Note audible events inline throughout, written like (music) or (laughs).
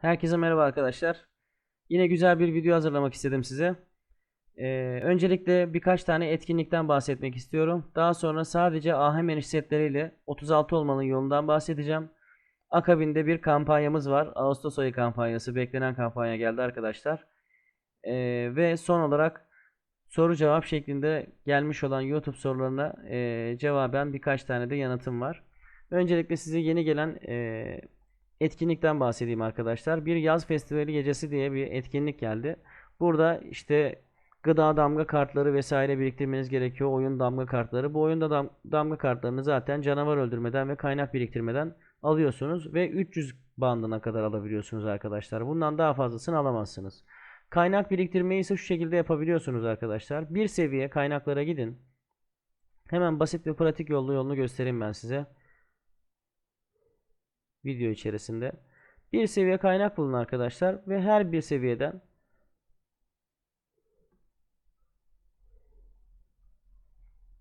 Herkese merhaba arkadaşlar. Yine güzel bir video hazırlamak istedim size. Ee, öncelikle birkaç tane etkinlikten bahsetmek istiyorum. Daha sonra sadece AHM setleriyle 36 olmanın yolundan bahsedeceğim. Akabinde bir kampanyamız var. Ağustos ayı kampanyası. Beklenen kampanya geldi arkadaşlar. Ee, ve son olarak soru cevap şeklinde gelmiş olan YouTube sorularına e, cevaben birkaç tane de yanıtım var. Öncelikle size yeni gelen e, etkinlikten bahsedeyim arkadaşlar. Bir yaz festivali gecesi diye bir etkinlik geldi. Burada işte gıda damga kartları vesaire biriktirmeniz gerekiyor. Oyun damga kartları. Bu oyunda dam damga kartlarını zaten canavar öldürmeden ve kaynak biriktirmeden alıyorsunuz ve 300 bandına kadar alabiliyorsunuz arkadaşlar. Bundan daha fazlasını alamazsınız. Kaynak biriktirmeyi ise şu şekilde yapabiliyorsunuz arkadaşlar. Bir seviye kaynaklara gidin. Hemen basit ve pratik yollu yolunu göstereyim ben size video içerisinde. Bir seviye kaynak bulun arkadaşlar ve her bir seviyeden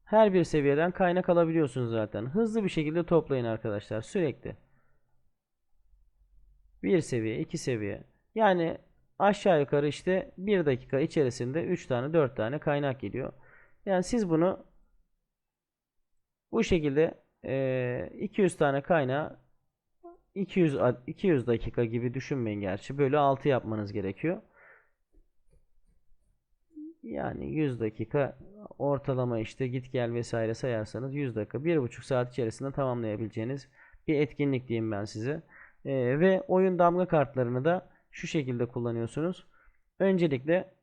her bir seviyeden kaynak alabiliyorsunuz zaten. Hızlı bir şekilde toplayın arkadaşlar sürekli. Bir seviye, iki seviye. Yani aşağı yukarı işte bir dakika içerisinde 3 tane 4 tane kaynak geliyor. Yani siz bunu bu şekilde 200 tane kaynağı 200 200 dakika gibi düşünmeyin gerçi. Böyle 6 yapmanız gerekiyor. Yani 100 dakika ortalama işte git gel vesaire sayarsanız 100 dakika 1,5 saat içerisinde tamamlayabileceğiniz bir etkinlik diyeyim ben size. Ee, ve oyun damga kartlarını da şu şekilde kullanıyorsunuz. Öncelikle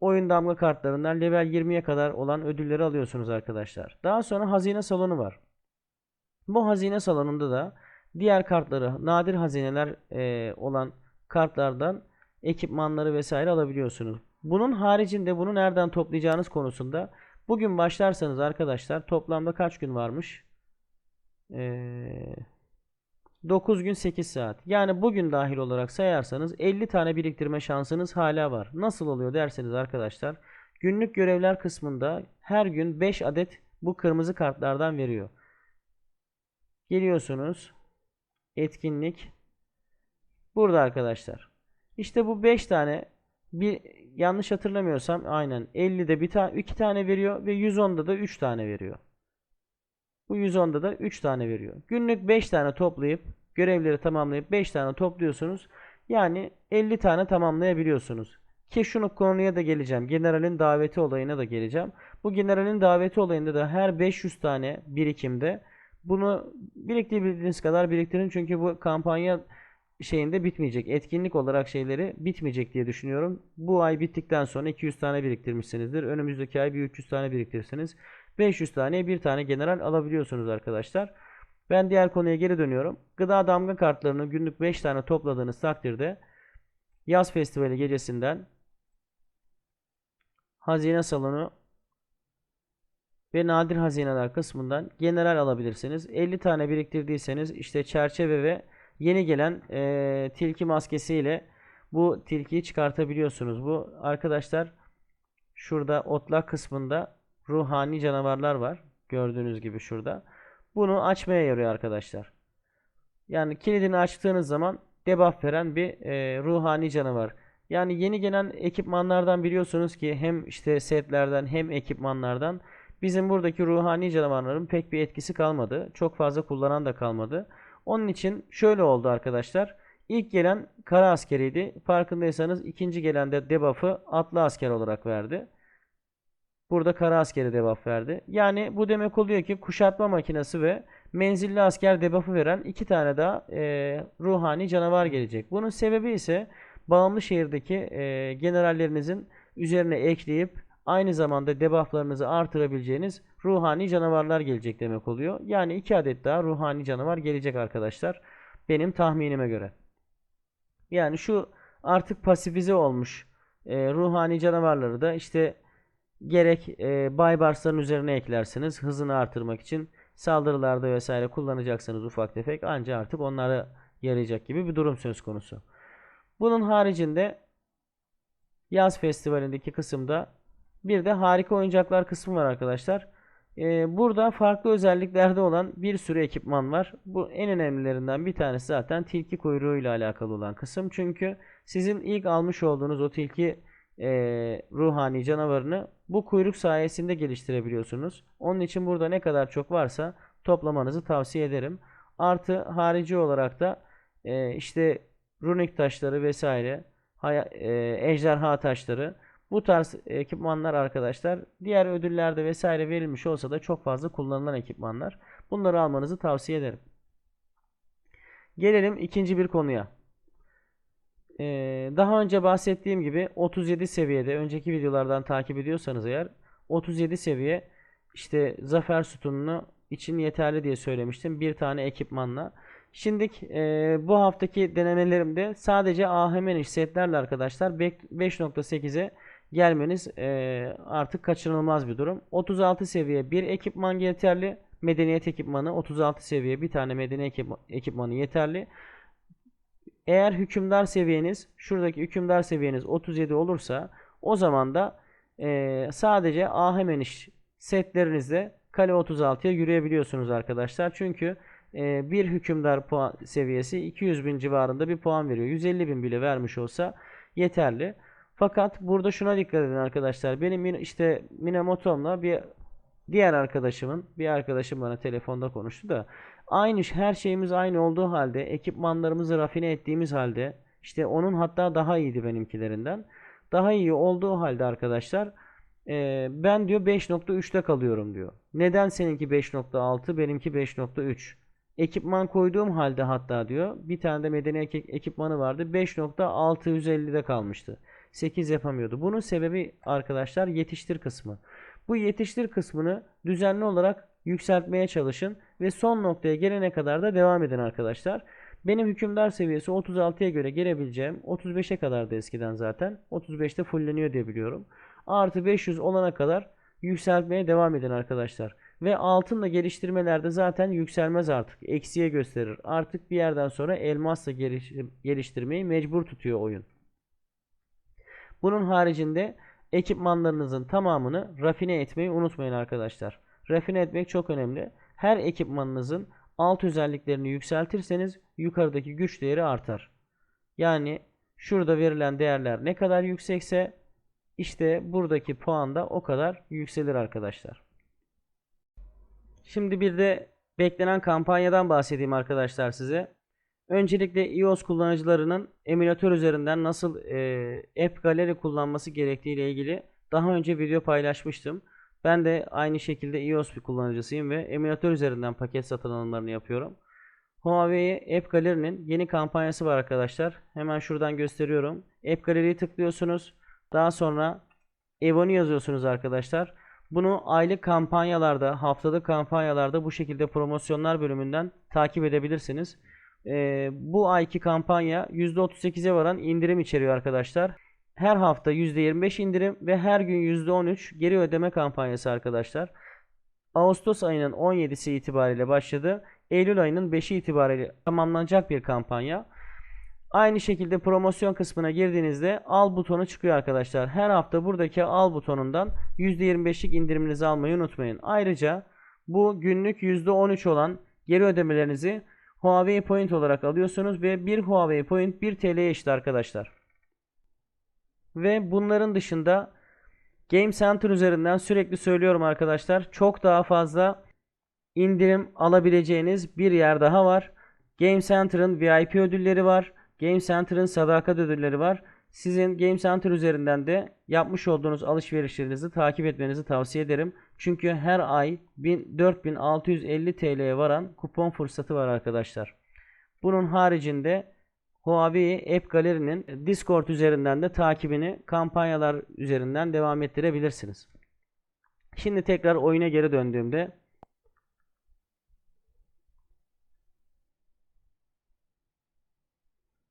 oyun damga kartlarından level 20'ye kadar olan ödülleri alıyorsunuz arkadaşlar. Daha sonra hazine salonu var. Bu hazine salonunda da Diğer kartları nadir hazineler e, olan kartlardan ekipmanları vesaire alabiliyorsunuz. Bunun haricinde bunu nereden toplayacağınız konusunda bugün başlarsanız arkadaşlar toplamda kaç gün varmış? Ee, 9 gün 8 saat. Yani bugün dahil olarak sayarsanız 50 tane biriktirme şansınız hala var. Nasıl oluyor derseniz arkadaşlar günlük görevler kısmında her gün 5 adet bu kırmızı kartlardan veriyor. Geliyorsunuz etkinlik burada arkadaşlar. İşte bu 5 tane bir yanlış hatırlamıyorsam aynen 50'de bir tane 2 tane veriyor ve 110'da da 3 tane veriyor. Bu 110'da da 3 tane veriyor. Günlük 5 tane toplayıp görevleri tamamlayıp 5 tane topluyorsunuz. Yani 50 tane tamamlayabiliyorsunuz. Ki şunu konuya da geleceğim. Generalin daveti olayına da geleceğim. Bu generalin daveti olayında da her 500 tane birikimde bunu biriktirebildiğiniz kadar biriktirin çünkü bu kampanya şeyinde bitmeyecek. Etkinlik olarak şeyleri bitmeyecek diye düşünüyorum. Bu ay bittikten sonra 200 tane biriktirmişsinizdir. Önümüzdeki ay bir 300 tane biriktirirsiniz. 500 tane bir tane general alabiliyorsunuz arkadaşlar. Ben diğer konuya geri dönüyorum. Gıda damga kartlarını günlük 5 tane topladığınız takdirde yaz festivali gecesinden hazine salonu ve nadir hazineler kısmından general alabilirsiniz. 50 tane biriktirdiyseniz işte çerçeve ve yeni gelen e, tilki maskesi ile bu tilkiyi çıkartabiliyorsunuz. Bu arkadaşlar şurada otlak kısmında ruhani canavarlar var. Gördüğünüz gibi şurada. Bunu açmaya yarıyor arkadaşlar. Yani kilidini açtığınız zaman debuff veren bir e, ruhani canavar. Yani yeni gelen ekipmanlardan biliyorsunuz ki hem işte setlerden hem ekipmanlardan Bizim buradaki ruhani canavarların pek bir etkisi kalmadı. Çok fazla kullanan da kalmadı. Onun için şöyle oldu arkadaşlar. İlk gelen kara askeriydi. Farkındaysanız ikinci gelen de debuff'ı atlı asker olarak verdi. Burada kara askeri debuff verdi. Yani bu demek oluyor ki kuşatma makinesi ve menzilli asker debuff'ı veren iki tane daha e, ruhani canavar gelecek. Bunun sebebi ise bağımlı şehirdeki e, generallerinizin üzerine ekleyip aynı zamanda debufflarınızı artırabileceğiniz ruhani canavarlar gelecek demek oluyor. Yani 2 adet daha ruhani canavar gelecek arkadaşlar. Benim tahminime göre. Yani şu artık pasifize olmuş e, ruhani canavarları da işte gerek e, Baybars'ların üzerine eklersiniz hızını artırmak için saldırılarda vesaire kullanacaksanız ufak tefek ancak artık onlara yarayacak gibi bir durum söz konusu. Bunun haricinde yaz festivalindeki kısımda bir de harika oyuncaklar kısmı var arkadaşlar. Ee, burada farklı özelliklerde olan bir sürü ekipman var. Bu en önemlilerinden bir tanesi zaten tilki kuyruğu ile alakalı olan kısım. Çünkü sizin ilk almış olduğunuz o tilki e, ruhani canavarını bu kuyruk sayesinde geliştirebiliyorsunuz. Onun için burada ne kadar çok varsa toplamanızı tavsiye ederim. Artı harici olarak da e, işte runik taşları vesaire, e, ejderha taşları bu tarz ekipmanlar arkadaşlar diğer ödüllerde vesaire verilmiş olsa da çok fazla kullanılan ekipmanlar. Bunları almanızı tavsiye ederim. Gelelim ikinci bir konuya. Ee, daha önce bahsettiğim gibi 37 seviyede önceki videolardan takip ediyorsanız eğer 37 seviye işte zafer sütununu için yeterli diye söylemiştim. Bir tane ekipmanla. Şimdi e, bu haftaki denemelerimde sadece AHM setlerle arkadaşlar 5.8'e gelmeniz e, artık kaçınılmaz bir durum. 36 seviye bir ekipman yeterli. Medeniyet ekipmanı 36 seviye bir tane medeni ekipma- ekipmanı yeterli. Eğer hükümdar seviyeniz şuradaki hükümdar seviyeniz 37 olursa o zaman da e, sadece ahemeniş setlerinizle kale 36'ya yürüyebiliyorsunuz arkadaşlar. Çünkü e, bir hükümdar puan seviyesi 200 bin civarında bir puan veriyor. 150 bin bile vermiş olsa yeterli. Fakat burada şuna dikkat edin arkadaşlar. Benim işte Minamoto'mla bir diğer arkadaşımın bir arkadaşım bana telefonda konuştu da aynı her şeyimiz aynı olduğu halde ekipmanlarımızı rafine ettiğimiz halde işte onun hatta daha iyiydi benimkilerinden. Daha iyi olduğu halde arkadaşlar e, ben diyor 5.3'te kalıyorum diyor. Neden seninki 5.6 benimki 5.3? Ekipman koyduğum halde hatta diyor bir tane de medeni ek- ekipmanı vardı 5.650'de kalmıştı. 8 yapamıyordu. Bunun sebebi arkadaşlar yetiştir kısmı. Bu yetiştir kısmını düzenli olarak yükseltmeye çalışın ve son noktaya gelene kadar da devam edin arkadaşlar. Benim hükümdar seviyesi 36'ya göre gelebileceğim 35'e kadar da eskiden zaten 35'te fulleniyor diye biliyorum. Artı 500 olana kadar yükseltmeye devam edin arkadaşlar. Ve altınla geliştirmelerde zaten yükselmez artık. Eksiye gösterir. Artık bir yerden sonra elmasla geliş- geliştirmeyi mecbur tutuyor oyun. Bunun haricinde ekipmanlarınızın tamamını rafine etmeyi unutmayın arkadaşlar. Rafine etmek çok önemli. Her ekipmanınızın alt özelliklerini yükseltirseniz yukarıdaki güç değeri artar. Yani şurada verilen değerler ne kadar yüksekse işte buradaki puan da o kadar yükselir arkadaşlar. Şimdi bir de beklenen kampanyadan bahsedeyim arkadaşlar size. Öncelikle iOS kullanıcılarının emülatör üzerinden nasıl e, App Gallery kullanması gerektiği ile ilgili daha önce video paylaşmıştım. Ben de aynı şekilde iOS bir kullanıcısıyım ve emülatör üzerinden paket satın alımlarını yapıyorum. Huawei App Gallery'nin yeni kampanyası var arkadaşlar. Hemen şuradan gösteriyorum. App Gallery'yi tıklıyorsunuz. Daha sonra Evon'u yazıyorsunuz arkadaşlar. Bunu aylık kampanyalarda, haftalık kampanyalarda bu şekilde promosyonlar bölümünden takip edebilirsiniz. Ee, bu ayki kampanya %38'e varan indirim içeriyor arkadaşlar. Her hafta %25 indirim ve her gün %13 geri ödeme kampanyası arkadaşlar. Ağustos ayının 17'si itibariyle başladı. Eylül ayının 5'i itibariyle tamamlanacak bir kampanya. Aynı şekilde promosyon kısmına girdiğinizde al butonu çıkıyor arkadaşlar. Her hafta buradaki al butonundan %25'lik indiriminizi almayı unutmayın. Ayrıca bu günlük %13 olan geri ödemelerinizi Huawei Point olarak alıyorsunuz ve bir Huawei Point 1 TL'ye eşit arkadaşlar. Ve bunların dışında Game Center üzerinden sürekli söylüyorum arkadaşlar. Çok daha fazla indirim alabileceğiniz bir yer daha var. Game Center'ın VIP ödülleri var. Game Center'ın sadakat ödülleri var. Sizin Game Center üzerinden de yapmış olduğunuz alışverişlerinizi takip etmenizi tavsiye ederim. Çünkü her ay 1000 4650 TL'ye varan kupon fırsatı var arkadaşlar. Bunun haricinde Huawei App Gallery'nin Discord üzerinden de takibini kampanyalar üzerinden devam ettirebilirsiniz. Şimdi tekrar oyuna geri döndüğümde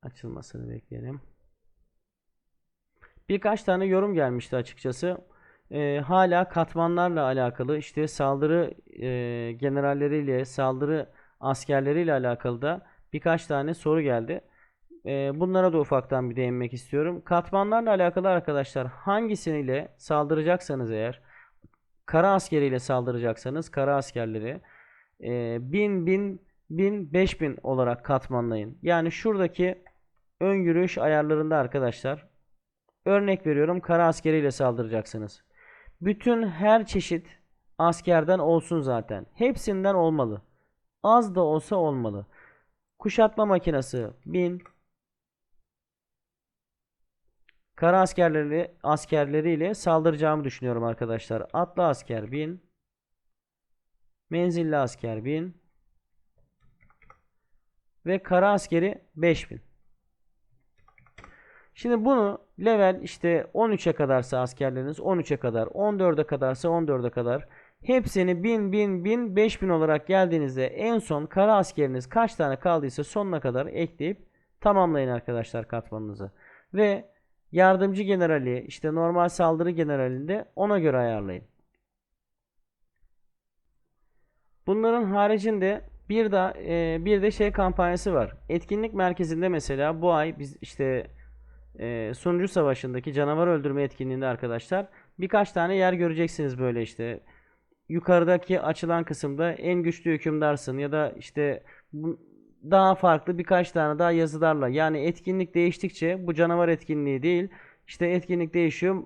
açılmasını bekleyelim. Birkaç tane yorum gelmişti açıkçası. Ee, hala katmanlarla alakalı işte saldırı e, generalleriyle, saldırı askerleriyle alakalı da birkaç tane soru geldi. Ee, bunlara da ufaktan bir değinmek istiyorum. Katmanlarla alakalı arkadaşlar hangisiyle saldıracaksanız eğer kara askeriyle saldıracaksanız kara askerleri e, 1000 1000 1000 5000 olarak katmanlayın. Yani şuradaki ön yürüyüş ayarlarında arkadaşlar örnek veriyorum kara askeriyle saldıracaksınız. Bütün her çeşit askerden olsun zaten. Hepsinden olmalı. Az da olsa olmalı. Kuşatma makinesi 1000 Kara askerleri askerleriyle saldıracağımı düşünüyorum arkadaşlar. Atlı asker 1000 Menzilli asker 1000 ve kara askeri 5000. Şimdi bunu level işte 13'e kadarsa askerleriniz 13'e kadar, 14'e kadarsa 14'e kadar hepsini 1000 1000 1000 5000 olarak geldiğinizde en son kara askeriniz kaç tane kaldıysa sonuna kadar ekleyip tamamlayın arkadaşlar katmanınızı. Ve yardımcı generali işte normal saldırı generalinde ona göre ayarlayın. Bunların haricinde bir de bir de şey kampanyası var. Etkinlik merkezinde mesela bu ay biz işte e, sunucu savaşındaki canavar öldürme etkinliğinde arkadaşlar birkaç tane yer göreceksiniz böyle işte. Yukarıdaki açılan kısımda en güçlü hükümdarsın ya da işte daha farklı birkaç tane daha yazılarla yani etkinlik değiştikçe bu canavar etkinliği değil işte etkinlik değişiyor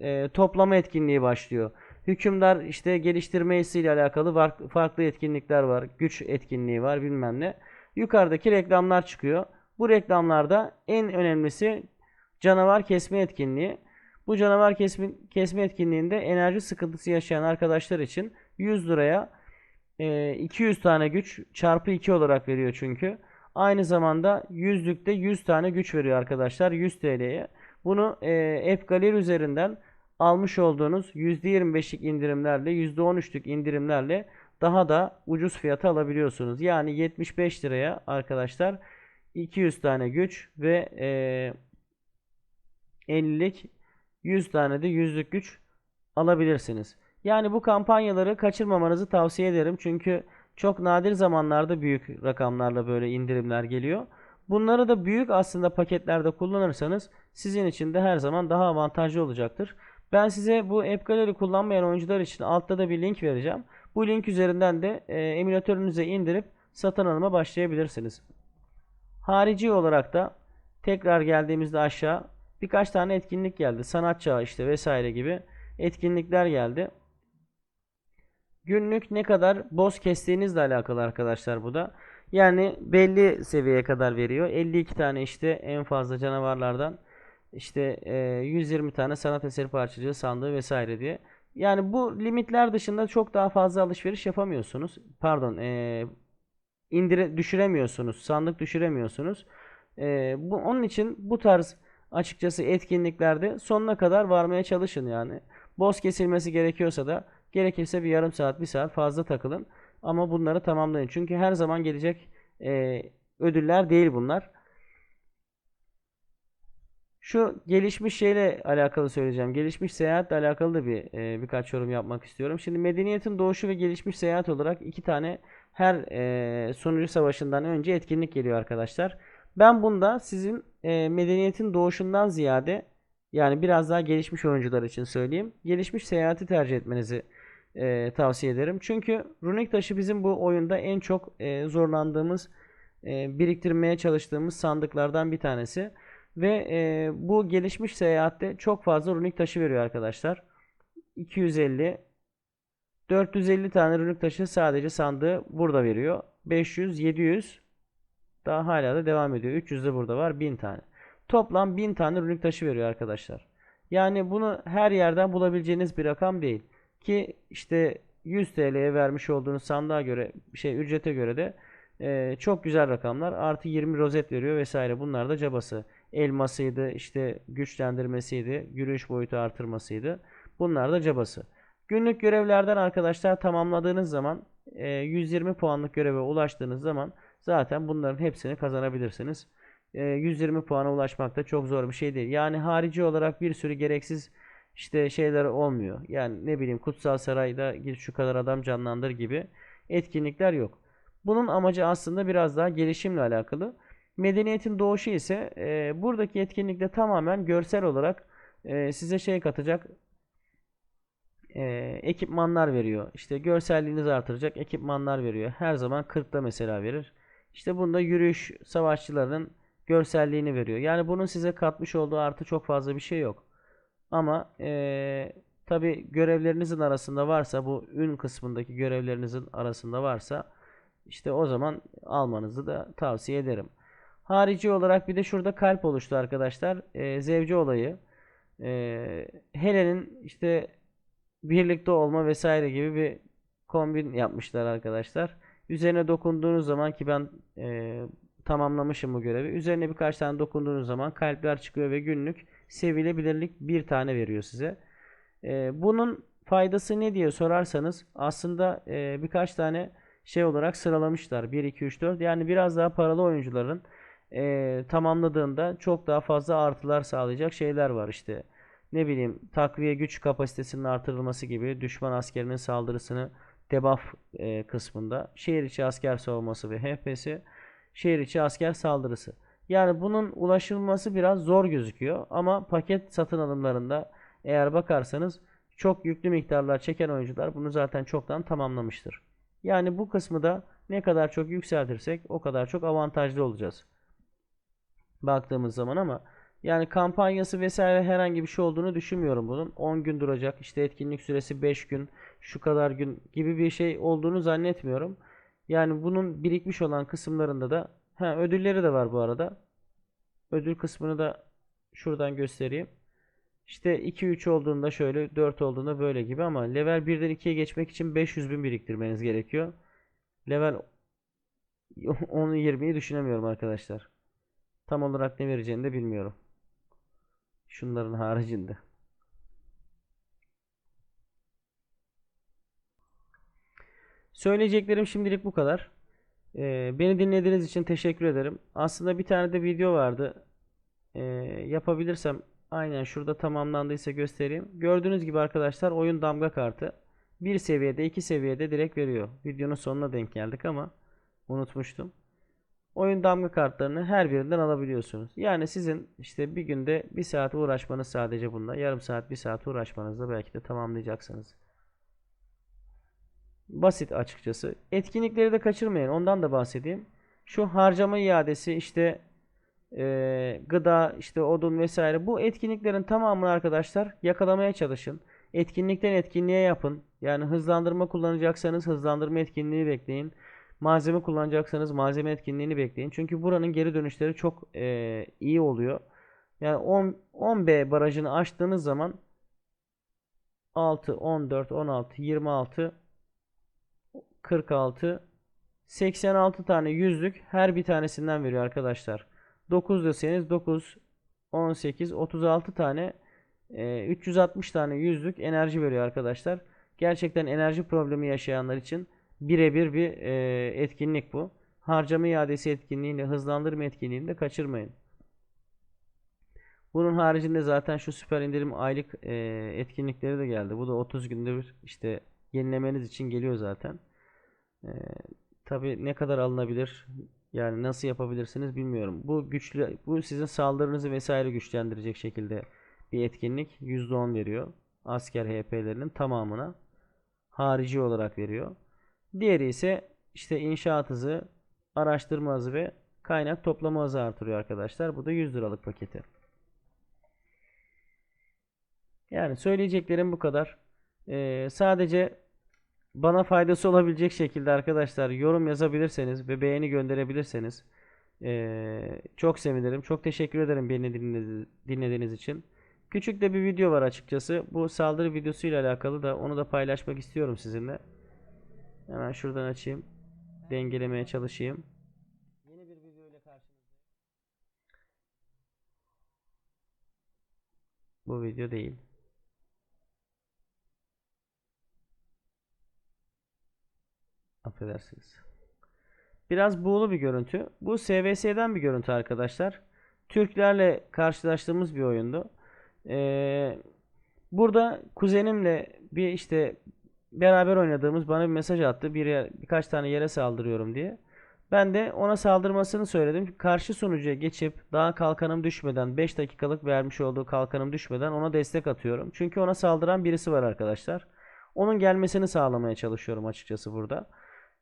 e, toplama etkinliği başlıyor. Hükümdar işte geliştirmesiyle alakalı farklı etkinlikler var. Güç etkinliği var bilmem ne. Yukarıdaki reklamlar çıkıyor. Bu reklamlarda en önemlisi canavar kesme etkinliği. Bu canavar kesme, kesme etkinliğinde enerji sıkıntısı yaşayan arkadaşlar için 100 liraya e, 200 tane güç çarpı 2 olarak veriyor çünkü. Aynı zamanda yüzlükte 100 tane güç veriyor arkadaşlar 100 TL'ye. Bunu e, üzerinden almış olduğunuz %25'lik indirimlerle %13'lük indirimlerle daha da ucuz fiyata alabiliyorsunuz. Yani 75 liraya arkadaşlar 200 tane güç ve e, 50'lik 100 tane de yüzlük güç alabilirsiniz. Yani bu kampanyaları kaçırmamanızı tavsiye ederim. Çünkü çok nadir zamanlarda büyük rakamlarla böyle indirimler geliyor. Bunları da büyük aslında paketlerde kullanırsanız sizin için de her zaman daha avantajlı olacaktır. Ben size bu App Gallery kullanmayan oyuncular için altta da bir link vereceğim. Bu link üzerinden de e, emülatörünüze indirip satın alma başlayabilirsiniz. Harici olarak da tekrar geldiğimizde aşağı birkaç tane etkinlik geldi. Sanat çağı işte vesaire gibi etkinlikler geldi. Günlük ne kadar boss kestiğinizle alakalı arkadaşlar bu da. Yani belli seviyeye kadar veriyor. 52 tane işte en fazla canavarlardan işte e, 120 tane sanat eseri parçacığı sandığı vesaire diye. Yani bu limitler dışında çok daha fazla alışveriş yapamıyorsunuz. Pardon, e, indire düşüremiyorsunuz, sandık düşüremiyorsunuz. E, bu onun için bu tarz açıkçası etkinliklerde sonuna kadar varmaya çalışın yani. Boss kesilmesi gerekiyorsa da gerekirse bir yarım saat, bir saat fazla takılın. Ama bunları tamamlayın. Çünkü her zaman gelecek e, ödüller değil bunlar. Şu gelişmiş şeyle alakalı söyleyeceğim. Gelişmiş seyahatle alakalı da bir e, birkaç yorum yapmak istiyorum. Şimdi medeniyetin doğuşu ve gelişmiş seyahat olarak iki tane her e, sunucu savaşından önce etkinlik geliyor arkadaşlar. Ben bunda sizin e, medeniyetin doğuşundan ziyade yani biraz daha gelişmiş oyuncular için söyleyeyim. Gelişmiş seyahati tercih etmenizi e, tavsiye ederim. Çünkü runik taşı bizim bu oyunda en çok e, zorlandığımız, e, biriktirmeye çalıştığımız sandıklardan bir tanesi. Ve e, bu gelişmiş seyahatte çok fazla runik taşı veriyor arkadaşlar. 250 450 tane runik taşı sadece sandığı burada veriyor. 500 700 daha hala da devam ediyor. 300 de burada var. 1000 tane. Toplam 1000 tane runik taşı veriyor arkadaşlar. Yani bunu her yerden bulabileceğiniz bir rakam değil. Ki işte 100 TL'ye vermiş olduğunuz sandığa göre şey ücrete göre de e, çok güzel rakamlar. Artı 20 rozet veriyor vesaire. Bunlar da cabası elmasıydı, işte güçlendirmesiydi, yürüyüş boyutu artırmasıydı. Bunlar da cabası. Günlük görevlerden arkadaşlar tamamladığınız zaman 120 e, puanlık göreve ulaştığınız zaman zaten bunların hepsini kazanabilirsiniz. 120 e, puana ulaşmak da çok zor bir şey değil. Yani harici olarak bir sürü gereksiz işte şeyler olmuyor. Yani ne bileyim Kutsal Saray'da git şu kadar adam canlandır gibi etkinlikler yok. Bunun amacı aslında biraz daha gelişimle alakalı. Medeniyetin doğuşu ise e, buradaki etkinlikte tamamen görsel olarak e, size şey katacak, e, ekipmanlar veriyor. İşte görselliğinizi artıracak ekipmanlar veriyor. Her zaman 40'ta mesela verir. İşte bunda yürüyüş savaşçılarının görselliğini veriyor. Yani bunun size katmış olduğu artı çok fazla bir şey yok. Ama e, tabi görevlerinizin arasında varsa bu ün kısmındaki görevlerinizin arasında varsa işte o zaman almanızı da tavsiye ederim. Harici olarak bir de şurada kalp oluştu arkadaşlar. E, zevci olayı. E, Helen'in işte birlikte olma vesaire gibi bir kombin yapmışlar arkadaşlar. Üzerine dokunduğunuz zaman ki ben e, tamamlamışım bu görevi. Üzerine birkaç tane dokunduğunuz zaman kalpler çıkıyor ve günlük sevilebilirlik bir tane veriyor size. E, bunun faydası ne diye sorarsanız aslında e, birkaç tane şey olarak sıralamışlar. 1, 2, 3, 4 yani biraz daha paralı oyuncuların e, tamamladığında çok daha fazla artılar sağlayacak şeyler var işte. Ne bileyim takviye güç kapasitesinin artırılması gibi düşman askerinin saldırısını debuff e, kısmında şehir içi asker savunması ve HP'si şehir içi asker saldırısı. Yani bunun ulaşılması biraz zor gözüküyor ama paket satın alımlarında eğer bakarsanız çok yüklü miktarlar çeken oyuncular bunu zaten çoktan tamamlamıştır. Yani bu kısmı da ne kadar çok yükseltirsek o kadar çok avantajlı olacağız. Baktığımız zaman ama yani kampanyası vesaire herhangi bir şey olduğunu düşünmüyorum bunun. 10 gün duracak. işte etkinlik süresi 5 gün, şu kadar gün gibi bir şey olduğunu zannetmiyorum. Yani bunun birikmiş olan kısımlarında da ha, ödülleri de var bu arada. Ödül kısmını da şuradan göstereyim. İşte 2-3 olduğunda şöyle 4 olduğunda böyle gibi ama level 1'den 2'ye geçmek için 500 bin biriktirmeniz gerekiyor. Level (laughs) 10'u 20'yi düşünemiyorum arkadaşlar. Tam olarak ne vereceğini de bilmiyorum. Şunların haricinde. Söyleyeceklerim şimdilik bu kadar. Ee, beni dinlediğiniz için teşekkür ederim. Aslında bir tane de video vardı. Ee, yapabilirsem aynen şurada tamamlandıysa göstereyim. Gördüğünüz gibi arkadaşlar oyun damga kartı. Bir seviyede iki seviyede direkt veriyor. Videonun sonuna denk geldik ama unutmuştum. Oyun damga kartlarını her birinden alabiliyorsunuz. Yani sizin işte bir günde bir saat uğraşmanız sadece bunda. Yarım saat bir saat uğraşmanızla belki de tamamlayacaksınız. Basit açıkçası. Etkinlikleri de kaçırmayın. Ondan da bahsedeyim. Şu harcama iadesi işte e, gıda işte odun vesaire bu etkinliklerin tamamını arkadaşlar yakalamaya çalışın. Etkinlikten etkinliğe yapın. Yani hızlandırma kullanacaksanız hızlandırma etkinliği bekleyin. Malzeme kullanacaksanız malzeme etkinliğini bekleyin. Çünkü buranın geri dönüşleri çok e, iyi oluyor. Yani 10, 10B barajını açtığınız zaman 6, 14, 16, 26, 46, 86 tane yüzlük her bir tanesinden veriyor arkadaşlar. 9 deseniz 9, 18, 36 tane e, 360 tane yüzlük enerji veriyor arkadaşlar. Gerçekten enerji problemi yaşayanlar için birebir bir e, etkinlik bu. Harcama iadesi etkinliğini, hızlandırma etkinliğini de kaçırmayın. Bunun haricinde zaten şu süper indirim aylık e, etkinlikleri de geldi. Bu da 30 günde bir işte yenilemeniz için geliyor zaten. E, Tabi ne kadar alınabilir yani nasıl yapabilirsiniz bilmiyorum. Bu güçlü bu sizin saldırınızı vesaire güçlendirecek şekilde bir etkinlik %10 veriyor. Asker HP'lerinin tamamına harici olarak veriyor. Diğeri ise işte inşaat hızı, araştırma hızı ve kaynak toplama hızı artırıyor arkadaşlar. Bu da 100 liralık paketi. Yani söyleyeceklerim bu kadar. Ee, sadece bana faydası olabilecek şekilde arkadaşlar yorum yazabilirseniz ve beğeni gönderebilirseniz ee, çok sevinirim. Çok teşekkür ederim beni dinlediğiniz için. Küçük de bir video var açıkçası. Bu saldırı videosu ile alakalı da onu da paylaşmak istiyorum sizinle. Hemen şuradan açayım. Dengelemeye çalışayım. Yeni bir video ile karşınızdayım. Bu video değil. Affedersiniz. Biraz buğulu bir görüntü. Bu SVS'den bir görüntü arkadaşlar. Türklerle karşılaştığımız bir oyundu. Ee, burada kuzenimle bir işte beraber oynadığımız bana bir mesaj attı. Bir yer, birkaç tane yere saldırıyorum diye. Ben de ona saldırmasını söyledim. Karşı sunucuya geçip daha kalkanım düşmeden 5 dakikalık vermiş olduğu kalkanım düşmeden ona destek atıyorum. Çünkü ona saldıran birisi var arkadaşlar. Onun gelmesini sağlamaya çalışıyorum açıkçası burada.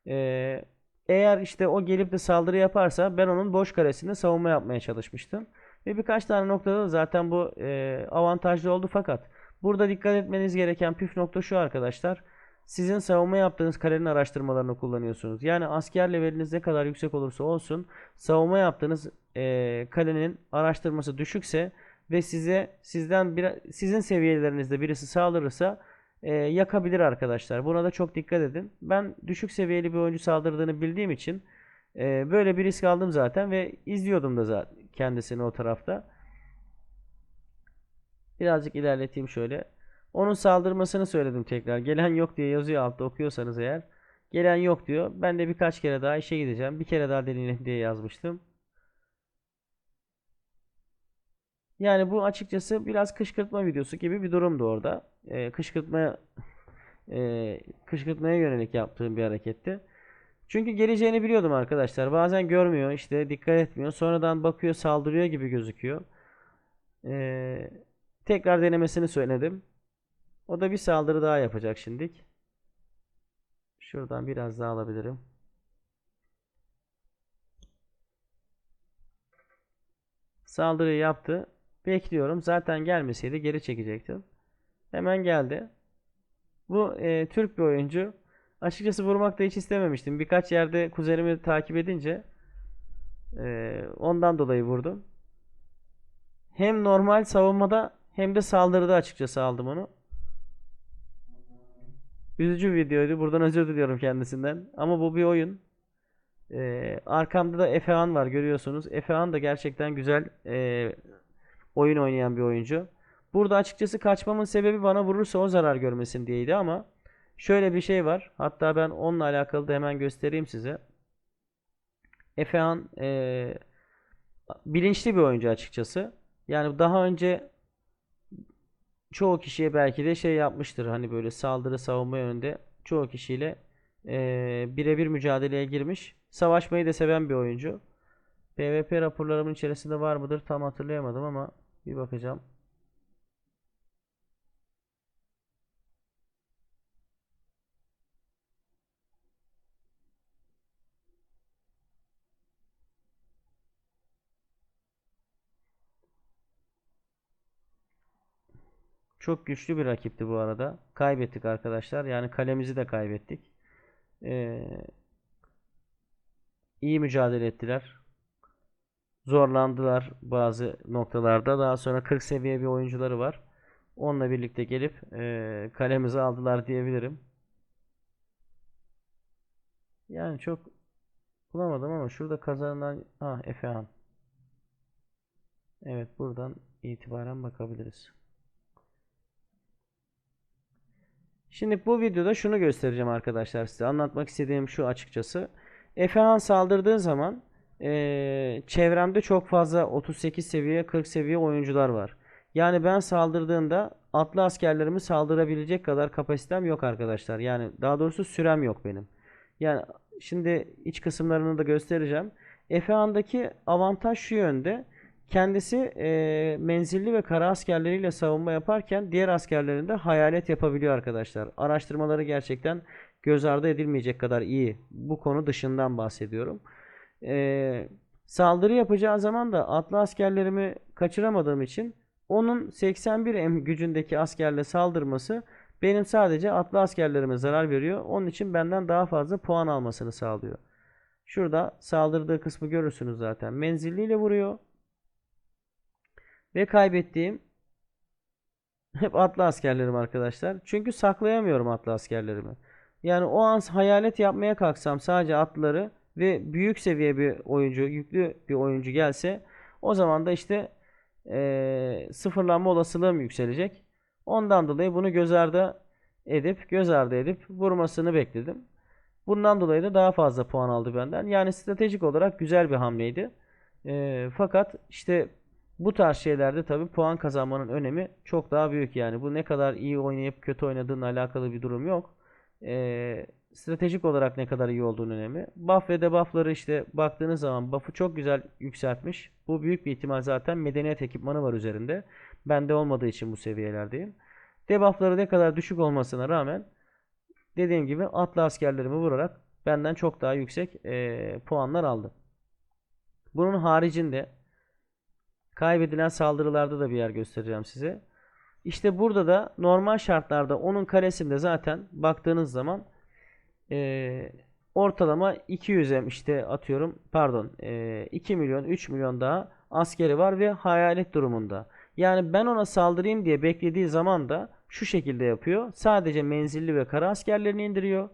Ee, eğer işte o gelip de saldırı yaparsa ben onun boş karesinde savunma yapmaya çalışmıştım. Ve birkaç tane noktada da zaten bu e, avantajlı oldu fakat burada dikkat etmeniz gereken püf nokta şu arkadaşlar. Sizin savunma yaptığınız kalenin araştırmalarını kullanıyorsunuz. Yani asker leveliniz ne kadar yüksek olursa olsun savunma yaptığınız e, kalenin araştırması düşükse ve size sizden bir, sizin seviyelerinizde birisi saldırırsa e, yakabilir arkadaşlar. Buna da çok dikkat edin. Ben düşük seviyeli bir oyuncu saldırdığını bildiğim için e, böyle bir risk aldım zaten ve izliyordum da zaten kendisini o tarafta. Birazcık ilerleteyim şöyle. Onun saldırmasını söyledim tekrar. Gelen yok diye yazıyor altta okuyorsanız eğer. Gelen yok diyor. Ben de birkaç kere daha işe gideceğim. Bir kere daha deneyelim diye yazmıştım. Yani bu açıkçası biraz kışkırtma videosu gibi bir durumdu orada. Ee, kışkırtmaya e, kışkırtmaya yönelik yaptığım bir hareketti. Çünkü geleceğini biliyordum arkadaşlar. Bazen görmüyor, işte dikkat etmiyor. Sonradan bakıyor, saldırıyor gibi gözüküyor. Ee, tekrar denemesini söyledim. O da bir saldırı daha yapacak şimdilik. Şuradan biraz daha alabilirim. Saldırıyı yaptı. Bekliyorum. Zaten gelmeseydi geri çekecektim. Hemen geldi. Bu e, Türk bir oyuncu. Açıkçası vurmak da hiç istememiştim. Birkaç yerde kuzenimi takip edince e, ondan dolayı vurdum. Hem normal savunmada hem de saldırıda açıkçası aldım onu. Üzücü bir videoydu. Buradan özür diliyorum kendisinden. Ama bu bir oyun. Ee, arkamda da Efehan var görüyorsunuz. Efehan da gerçekten güzel e, oyun oynayan bir oyuncu. Burada açıkçası kaçmamın sebebi bana vurursa o zarar görmesin diyeydi ama şöyle bir şey var. Hatta ben onunla alakalı da hemen göstereyim size. Efehan e, bilinçli bir oyuncu açıkçası. Yani daha önce çoğu kişiye belki de şey yapmıştır. Hani böyle saldırı savunma yönünde çoğu kişiyle e, birebir mücadeleye girmiş. Savaşmayı da seven bir oyuncu. PvP raporlarımın içerisinde var mıdır tam hatırlayamadım ama bir bakacağım. Çok güçlü bir rakipti bu arada. Kaybettik arkadaşlar. Yani kalemizi de kaybettik. Ee, iyi mücadele ettiler. Zorlandılar bazı noktalarda. Daha sonra 40 seviye bir oyuncuları var. Onunla birlikte gelip e, kalemizi aldılar diyebilirim. Yani çok bulamadım ama şurada kazanan ah Efehan. Evet buradan itibaren bakabiliriz. Şimdi bu videoda şunu göstereceğim arkadaşlar size. Anlatmak istediğim şu açıkçası. Efehan saldırdığı zaman e, çevremde çok fazla 38 seviye 40 seviye oyuncular var. Yani ben saldırdığımda atlı askerlerimi saldırabilecek kadar kapasitem yok arkadaşlar. Yani daha doğrusu sürem yok benim. Yani şimdi iç kısımlarını da göstereceğim. Efehan'daki avantaj şu yönde. Kendisi e, menzilli ve kara askerleriyle savunma yaparken diğer askerlerinde hayalet yapabiliyor arkadaşlar. Araştırmaları gerçekten göz ardı edilmeyecek kadar iyi. Bu konu dışından bahsediyorum. E, saldırı yapacağı zaman da atlı askerlerimi kaçıramadığım için onun 81 M gücündeki askerle saldırması benim sadece atlı askerlerime zarar veriyor. Onun için benden daha fazla puan almasını sağlıyor. Şurada saldırdığı kısmı görürsünüz zaten. Menzilliyle vuruyor. Ve kaybettiğim (laughs) hep atlı askerlerim arkadaşlar. Çünkü saklayamıyorum atlı askerlerimi. Yani o an hayalet yapmaya kalksam sadece atlıları ve büyük seviye bir oyuncu, yüklü bir oyuncu gelse o zaman da işte e, sıfırlanma olasılığım yükselecek. Ondan dolayı bunu göz ardı edip göz ardı edip vurmasını bekledim. Bundan dolayı da daha fazla puan aldı benden. Yani stratejik olarak güzel bir hamleydi. E, fakat işte bu tarz şeylerde tabi puan kazanmanın önemi çok daha büyük yani. Bu ne kadar iyi oynayıp kötü oynadığınla alakalı bir durum yok. Ee, stratejik olarak ne kadar iyi olduğunu önemi. Buff ve debuffları işte baktığınız zaman buff'ı çok güzel yükseltmiş. Bu büyük bir ihtimal zaten medeniyet ekipmanı var üzerinde. Bende olmadığı için bu seviyelerdeyim. Debuffları ne kadar düşük olmasına rağmen dediğim gibi atlı askerlerimi vurarak benden çok daha yüksek e, puanlar aldı. Bunun haricinde kaybedilen saldırılarda da bir yer göstereceğim size. İşte burada da normal şartlarda onun karesinde zaten baktığınız zaman e, ortalama 200'e işte atıyorum pardon e, 2 milyon 3 milyon daha askeri var ve hayalet durumunda. Yani ben ona saldırayım diye beklediği zaman da şu şekilde yapıyor. Sadece menzilli ve kara askerlerini indiriyor.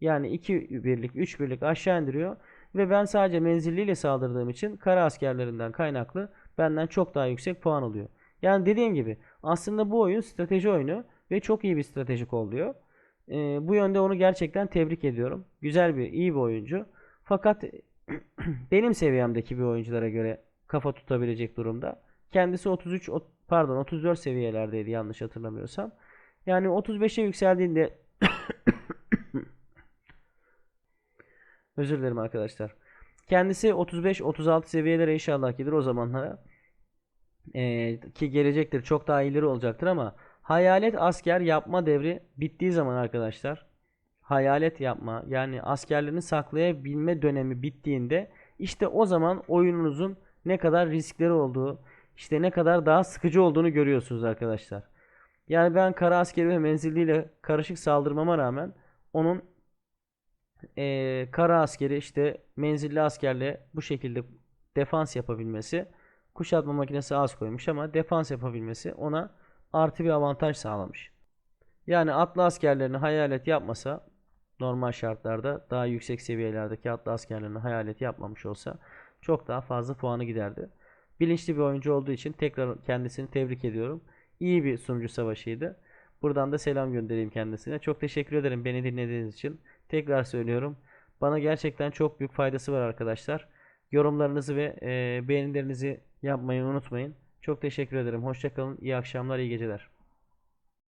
Yani 2 birlik 3 birlik aşağı indiriyor. Ve ben sadece menzilliyle saldırdığım için kara askerlerinden kaynaklı benden çok daha yüksek puan alıyor. Yani dediğim gibi aslında bu oyun strateji oyunu ve çok iyi bir stratejik oluyor. Ee, bu yönde onu gerçekten tebrik ediyorum. Güzel bir, iyi bir oyuncu. Fakat (clears throat) benim seviyemdeki bir oyunculara göre kafa tutabilecek durumda. Kendisi 33 ot- pardon 34 seviyelerdeydi yanlış hatırlamıyorsam. Yani 35'e yükseldiğinde (coughs) Özür dilerim arkadaşlar. Kendisi 35-36 seviyelere inşallah gelir o zamanlara. Ee, ki gelecektir çok daha ileri olacaktır ama hayalet asker yapma devri bittiği zaman arkadaşlar hayalet yapma yani askerlerini saklayabilme dönemi bittiğinde işte o zaman oyununuzun ne kadar riskleri olduğu işte ne kadar daha sıkıcı olduğunu görüyorsunuz arkadaşlar. Yani ben kara askeri ve menzilliyle karışık saldırmama rağmen onun eee, kara askeri işte menzilli askerle bu şekilde defans yapabilmesi kuşatma makinesi az koymuş ama defans yapabilmesi ona artı bir avantaj sağlamış. Yani atlı askerlerini hayalet yapmasa normal şartlarda daha yüksek seviyelerdeki atlı askerlerini hayalet yapmamış olsa çok daha fazla puanı giderdi. Bilinçli bir oyuncu olduğu için tekrar kendisini tebrik ediyorum. İyi bir sunucu savaşıydı. Buradan da selam göndereyim kendisine. Çok teşekkür ederim beni dinlediğiniz için. Tekrar söylüyorum. Bana gerçekten çok büyük faydası var arkadaşlar. Yorumlarınızı ve e, beğenilerinizi yapmayı unutmayın. Çok teşekkür ederim. Hoşçakalın. İyi akşamlar, iyi geceler.